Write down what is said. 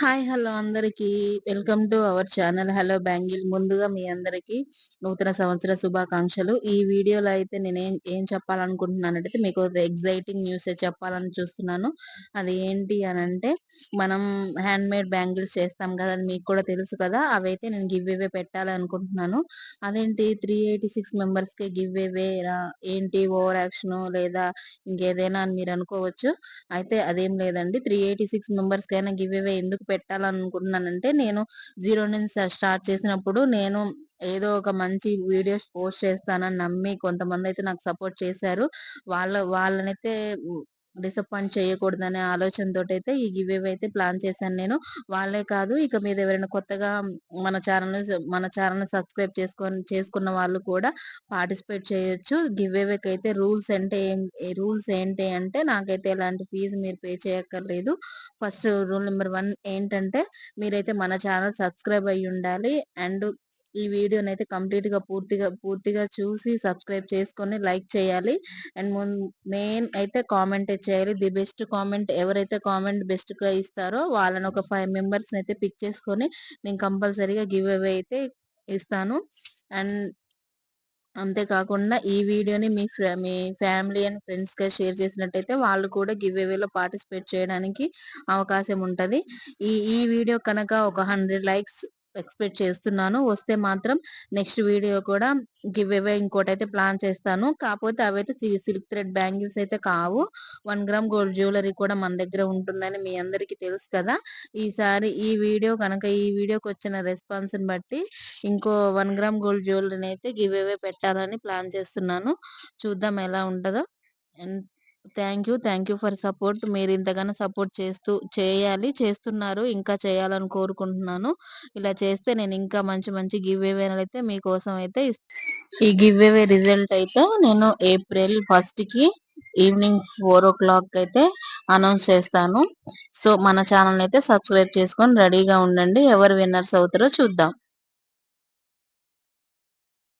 Hi hello అందరికి. Welcome to our channel hello bangle. ముందుగా మీ అందరికి నూతన సంవత్సర శుభాకాంక్షలు. ఈ వీడియోలో అయితే నేను ఏం ఏం చెప్పాలనుకుంటున్నానంటే మీకు ఎగ్జైటింగ్ న్యూస్ చెప్పాలని చూస్తున్నాను. అది ఏంటి అని అంటే మనం హ్యాండ్ మేడ్ బ్యాంగిల్స్ చేస్తాం కదా అది మీకు కూడా తెలుసు కదా. అవైతే నేను గివ్ అవే పెట్టాలనుకుంటున్నాను. అదేంటి? త్రీ ఎయిటీ సిక్స్ మెంబర్స్కి గివ్ అవే ఏంటి? ఓవర్ యాక్షన్ లేదా ఇంకేదైనా అని మీరు అనుకోవచ్చు. అయితే అదేం లేదండి. త్రీ ఎయిటీ సిక్స్ మెంబర్స్కైనా గివ్ అవే ఎందుకు పెట్టాలనుకుంటున్నానంటే నేను జీరో నుంచి స్టార్ట్ చేసినప్పుడు నేను ఏదో ఒక మంచి వీడియోస్ పోస్ట్ చేస్తానని నమ్మి కొంతమంది అయితే నాకు సపోర్ట్ చేశారు. వాళ్ళ వాళ్ళనైతే డిసప్పాయింట్ చేయకూడదనే ఆలోచనతో అయితే ఈ గివ్ అయితే ప్లాన్ చేశాను నేను. వాళ్ళే కాదు ఇక మీద ఎవరైనా కొత్తగా మన ఛానల్ మన ఛానల్ సబ్స్క్రైబ్ చేసుకొని చేసుకున్న వాళ్ళు కూడా పార్టిసిపేట్ చేయొచ్చు. గివ్ అయితే రూల్స్ అంటే ఏం రూల్స్ ఏంటి అంటే నాకైతే ఎలాంటి ఫీజు మీరు పే చేయక్కర్లేదు. ఫస్ట్ రూల్ నెంబర్ వన్ ఏంటంటే మీరైతే మన ఛానల్ సబ్స్క్రైబ్ అయ్యి ఉండాలి అండ్ ఈ వీడియోని అయితే కంప్లీట్గా పూర్తిగా పూర్తిగా చూసి సబ్స్క్రైబ్ చేసుకొని లైక్ చేయాలి. అండ్ మెయిన్ అయితే కామెంట్ చేయాలి. ది బెస్ట్ కామెంట్ ఎవరైతే కామెంట్ బెస్ట్గా ఇస్తారో వాళ్ళని ఒక ఫైవ్ మెంబర్స్ అయితే పిక్ చేసుకొని నేను కంపల్సరీగా గివ్ అవే అయితే ఇస్తాను. అండ్ అంతేకాకుండా ఈ వీడియోని మీ మీ ఫ్యామిలీ అండ్ ఫ్రెండ్స్గా షేర్ చేసినట్టయితే వాళ్ళు కూడా గివ్ అవేలో పార్టిసిపేట్ చేయడానికి అవకాశం ఉంటుంది. ఈ ఈ వీడియో కనుక ఒక హండ్రెడ్ లైక్స్ ఎక్స్పెక్ట్ చేస్తున్నాను. వస్తే మాత్రం నెక్స్ట్ వీడియో కూడా గివ్ అవే ఇంకోటి అయితే ప్లాన్ చేస్తాను. కాకపోతే అవైతే సిల్క్ థ్రెడ్ బ్యాంగిల్స్ అయితే కావు. వన్ గ్రామ్ గోల్డ్ జ్యువెలరీ కూడా మన దగ్గర ఉంటుందని మీ అందరికీ తెలుసు కదా. ఈసారి ఈ వీడియో కనుక ఈ వీడియోకి వచ్చిన రెస్పాన్స్ని బట్టి ఇంకో వన్ గ్రామ్ గోల్డ్ జ్యువెలరీని అయితే గివ్ అవే పెట్టాలని ప్లాన్ చేస్తున్నాను. చూద్దాం ఎలా ఉంటుందో. And thank you thank you for support. మీరు ఇంతగానో సపోర్ట్ చేస్తూ చేయాలి చేస్తున్నారు. ఇంకా చేయాలని కోరుకుంటున్నాను. ఇలా చేస్తే నేను ఇంకా మంచి మంచి గివ్ అవే అయితే మీకోసం అయితే ఈ గివ్ ఏవే రిజల్ట్ అయితే నేను ఏప్రిల్ ఫస్ట్కి ఈవినింగ్ ఫోర్ ఓ క్లాక్ అయితే అనౌన్స్ చేస్తాను. సో మన ఛానల్ అయితే సబ్స్క్రైబ్ చేసుకొని రెడీగా ఉండండి. ఎవరు విన్నర్స్ అవుతారో చూద్దాం.